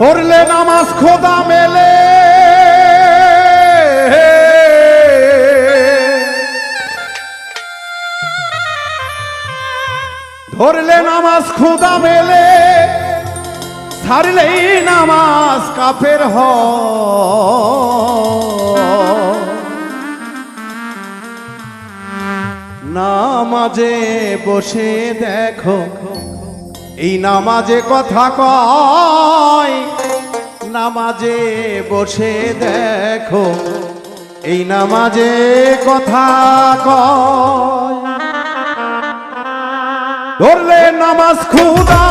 পড়লে নামাজ খোদা মেলে। ধরলে নামাজ খোদা মেলে, ছাড়লেই নামাজ কাফের হ। নামাজে বসে দেখো এই নামাজে কথা কয় নামাজে বসে দেখো এই নামাজে কথা কয়। ধরলে নামাজ খুদা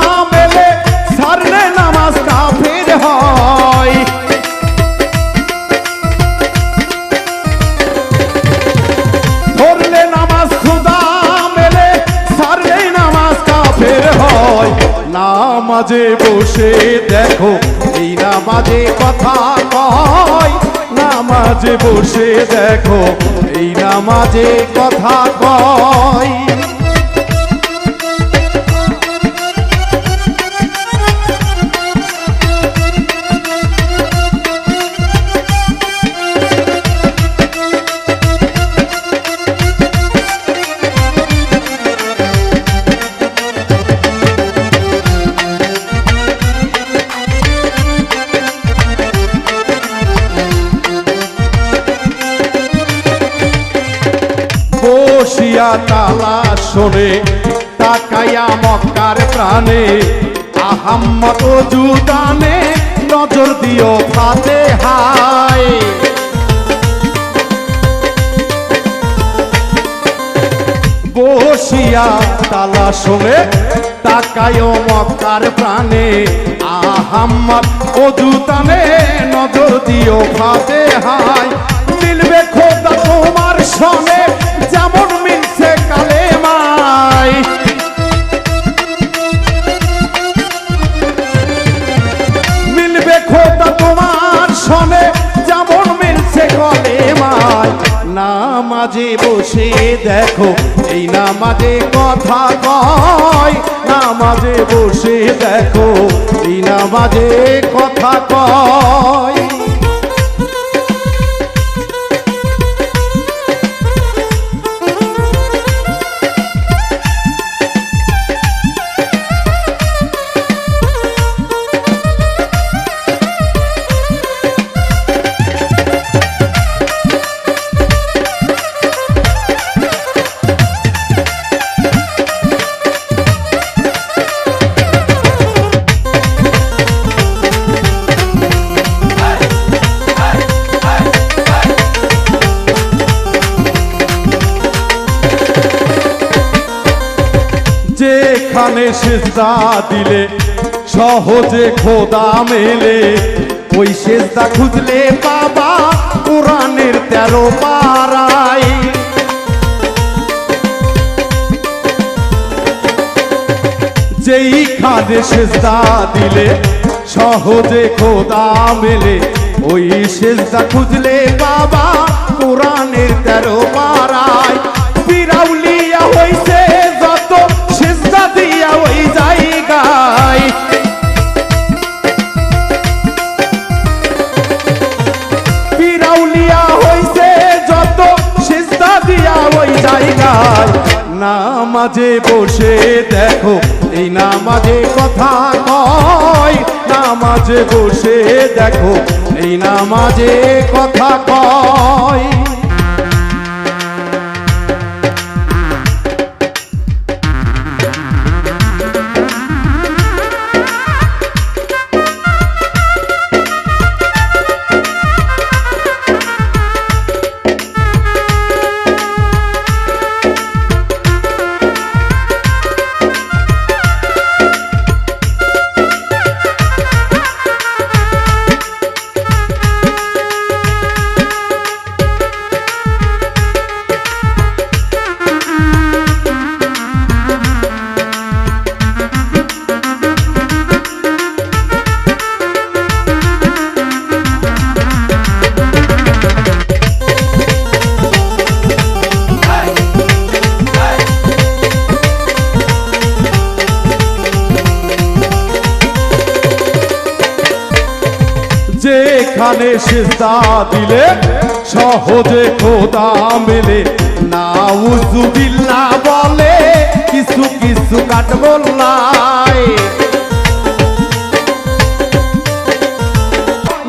নামাজে বসে দেখো এই নামাজে কথা কয়। নামাজে বসে দেখো এই নামাজে কথা কয়। বসিয়া তালা শোনে, তাকাইয়া মক্কার প্রাণে। আহাম্মত জুদানে নজর দিও ফাতে হায় বসিয়া তালা শোনে তাকায় মক্কার প্রাণে। আহাম্মদ অজুতানে নজর দিও ফাতে হায় মিলবে খোদা তোমার সনে যেমন নামাজে বসে দেখো এই নামাজে কথা কয় নামাজে বসে দেখো এই নামাজে কথা কয়। যেখানে সেজদা দিলে, সহজে খোদা মেলে। ওই সেজদা খুঁজলে বাবা কোরআনের তেরো পাড়াই যেইখানে সেজদা দিলে, সহজে খোদা মেলে। ওই সেজদা খুঁজলে বাবা কোরআনের তেরো পাড়ায় জায়গায় নামাজে বসে দেখো, এই নামাজে কথা কয়। নামাজে বসে দেখো, এই নামাজে কথা কয়। যেখানে সেজদা দিলে সহজে খোদা মেলে। না উজুবিল্লা বলে, কিছু কিছু কাট বললাই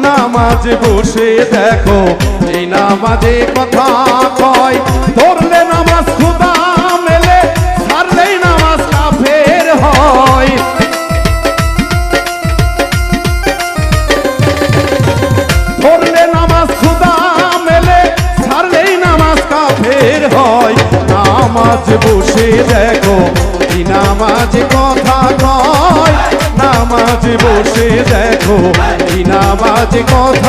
নামাজে বসে দেখো, এই নামাজে কথা কয়, ধরলে নামাজ বসে দেখো নামাজ কথা কয় নামাজ বসে দেখো নামাজ কথা